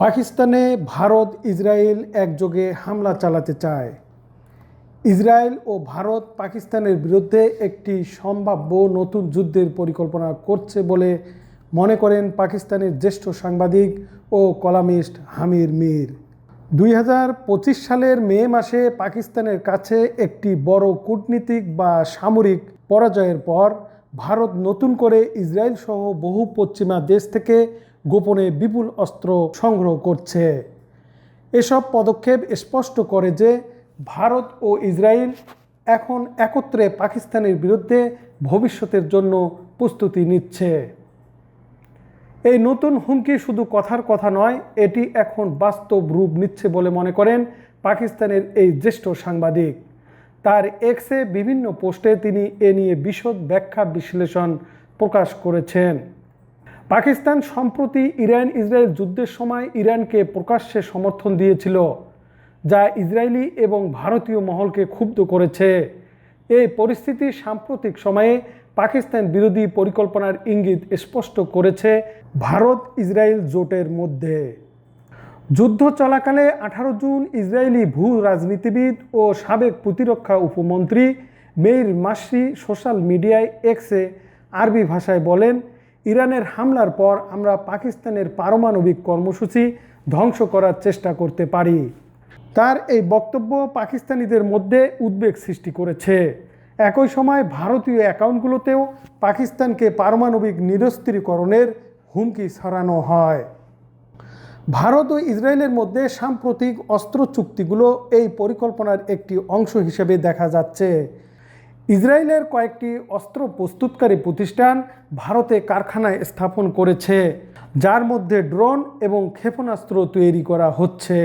পাকিস্তানে ভারত ইসরায়েল একযোগে হামলা চালাতে চায়। ইসরায়েল ও ভারত পাকিস্তানের বিরুদ্ধে একটি সম্ভাব্য নতুন যুদ্ধের পরিকল্পনা করছে বলে মনে করেন পাকিস্তানের জ্যেষ্ঠ সাংবাদিক ও কলামিস্ট হামির মীর। দুই সালের মে মাসে পাকিস্তানের কাছে একটি বড় কূটনীতিক বা সামরিক পরাজয়ের পর ভারত নতুন করে ইসরায়েল সহ বহু পশ্চিমা দেশ থেকে গোপনে বিপুল অস্ত্র সংগ্রহ করছে। এসব পদক্ষেপ স্পষ্ট করে যে ভারত ও ইসরায়েল এখন একত্রে পাকিস্তানের বিরুদ্ধে ভবিষ্যতের জন্য প্রস্তুতি নিচ্ছে। এই নতুন হুমকি শুধু কথার কথা নয়, এটি এখন বাস্তব রূপ নিচ্ছে বলে মনে করেন পাকিস্তানের এই জ্যেষ্ঠ সাংবাদিক। তার এক্সে বিভিন্ন পোস্টে তিনি এ নিয়ে বিশদ ব্যাখ্যা বিশ্লেষণ প্রকাশ করেছেন। পাকিস্তান সম্প্রতি ইরান ইসরায়েল যুদ্ধের সময় ইরানকে প্রকাশ্যে সমর্থন দিয়েছিল, যা ইসরায়েলি এবং ভারতীয় মহলকে ক্ষুব্ধ করেছে। এই পরিস্থিতি সাম্প্রতিক সময়ে পাকিস্তান বিরোধী পরিকল্পনার ইঙ্গিত স্পষ্ট করেছে ভারত ইসরায়েল জোটের মধ্যে। যুদ্ধ চলাকালে আঠারো জুন ইসরায়েলি ভূ রাজনীতিবিদ ও সাবেক প্রতিরক্ষা উপমন্ত্রী মেইর মাসি সোশ্যাল মিডিয়ায় এক্সে আরবি ভাষায় বলেন ইরানের হামলার পর আমরা পাকিস্তানের পারমাণবিক কর্মসূচি ধ্বংস করার চেষ্টা করতে পারি। তার এই বক্তব্য পাকিস্তানিদের মধ্যে উদ্বেগ সৃষ্টি করেছে। একই সময় ভারতীয় অ্যাকাউন্টগুলোতেও পাকিস্তানকে পারমাণবিক নিরস্ত্রীকরণের হুমকি ছড়ানো হয়। ভারত ও ইসরায়েলের মধ্যে সাম্প্রতিক অস্ত্র চুক্তিগুলো এই পরিকল্পনার একটি অংশ হিসেবে দেখা যাচ্ছে। ইসরায়েলের কয়েকটি অস্ত্র প্রস্তুতকারী প্রতিষ্ঠান ভারতে কারখানায় স্থাপন করেছে, যার মধ্যে ড্রোন এবং ক্ষেপণাস্ত্র তৈরি করা হচ্ছে।